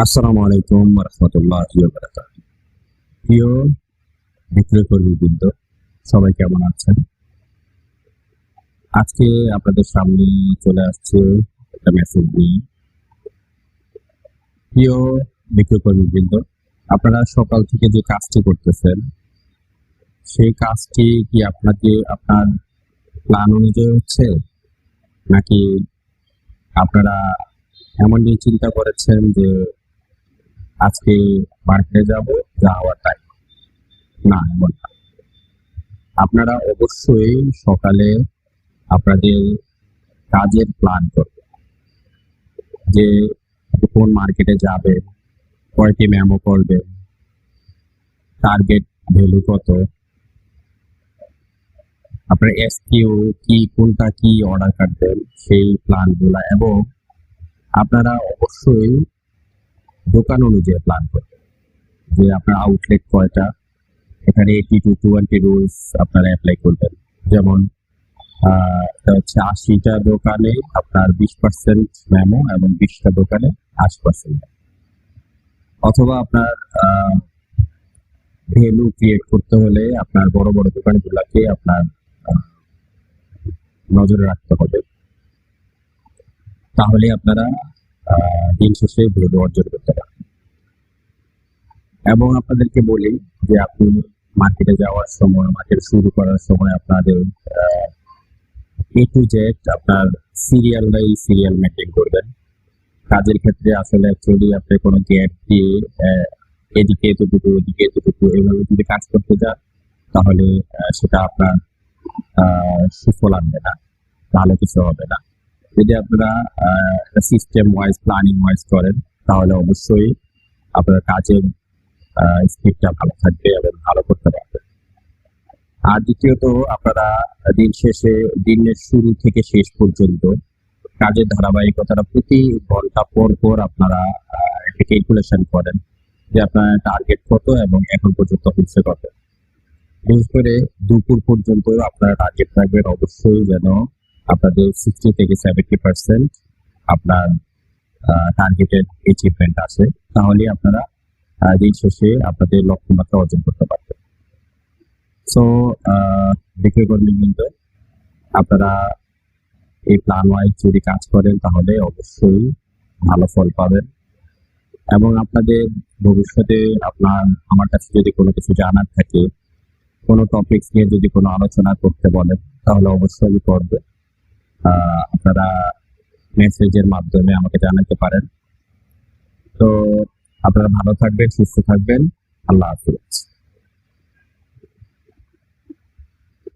আসসালামু আলাইকুম রহমতুল্লাহ প্রিয় বিক্রয় কর্মীবৃন্দ সবাই কেমন আছেন? আজকে আপনাদের সামনে চলে আসছে একটা মেসেজ নিয়ে। প্রিয় বিক্রয় কর্মীবৃন্দ আপনারা সকাল থেকে যে কাজটি করতেছেন, সেই কাজটি কি আপনাকে আপনার প্ল্যান অনুযায়ী হচ্ছে? নাকি আপনারা এমন নিয়ে চিন্তা করেছেন যে আজকে মার্কেটে যাব যাওয়ার টাইম না, এমন না। আপনারা অবশ্যই সকালে আপনাদের কাজের প্ল্যান করবেন। যে কোন মার্কেটে যাবে কয়টি মেমো করবে টার্গেট ভ্যালু কত, আপনার এসকিউ কি, কোনটা কি অর্ডার কাটবেন, সেই প্ল্যানগুলো এবং আপনারা অবশ্যই দোকান অনুযায়ী প্ল্যান করবেন যে আপনার আউটলেট কয়টা, এখানে এইটি টু টোয়েন্টি রুলস আপনারা অ্যাপ্লাই করবেন। যেমন হচ্ছে আশিটা দোকানে আপনার বিশ পার্সেন্ট মেমো এবং বিশটা দোকানে আশি পার্সেন্ট অথবা আপনার ভ্যালু ক্রিয়েট করতে হলে আপনার বড় বড় দোকানগুলোকে আপনার নজরে রাখতে হবে। তাহলে আপনারা দিন শেষে ভ্যালু অর্জন করতে পারবেন এবং আপনাদেরকে বলি যে আপনি মার্কেটে যাওয়ার সময় মার্কেট শুরু করার সময় আপনাদের এ টু জেড আপনার সিরিয়াল বাই সিরিয়াল মেনটেন করবেন। কাজের ক্ষেত্রে আসলে অ্যাকচুয়ালি আপনি কোনো গ্যাপ দিয়ে এদিকে এতটুকু এদিকে এতটুকু এইভাবে যদি কাজ করতে যান, তাহলে সেটা আপনার সুফল আনবে না, ভালো কিছু হবে না। যদি আপনারা সিস্টেম ওয়াইজ প্ল্যানিং ওয়াইজ করেন, তাহলে অবশ্যই আপনার কাজের স্পিডটা ভালো থাকবে এবং ভালো করতে পারবেন। আর দ্বিতীয়ত, আপনারা দিন শেষে, দিনের শুরু থেকে শেষ পর্যন্ত কাজের ধারাবাহিকতাটা প্রতি ঘণ্টা পর পর আপনারা একটা ক্যালকুলেশন করেন যে আপনার টার্গেট কত এবং এখন পর্যন্ত হচ্ছে কত। বিশেষ করে দুপুর পর্যন্ত আপনারা টার্গেট রাখবেন। অবশ্যই যেন আপনাদের সিক্সটি থেকে সেভেন্টি পার্সেন্ট আপনার টার্গেটের অ্যাচিভমেন্ট আসে তাহলে আপনারা দিন শেষে আপনাদের লক্ষ্যমাত্রা অর্জন করতে পারবেন। সো বিক্রয় কর্মী কিন্তু আপনারা এই প্ল্যান ওয়াইজ যদি কাজ করেন তাহলে অবশ্যই ভালো ফল পাবেন। এবং আপনাদের ভবিষ্যতে আপনার, আমার কাছে যদি কোনো কিছু জানার থাকে, কোনো টপিকস নিয়ে যদি কোনো আলোচনা করতে বলেন, তাহলে অবশ্যই আমি আপনারা মেসেজের মাধ্যমে আমাকে জানাতে পারেন। তো আপনারা ভালো থাকবেন সুস্থ থাকবেন। আল্লাহ হাফিজ।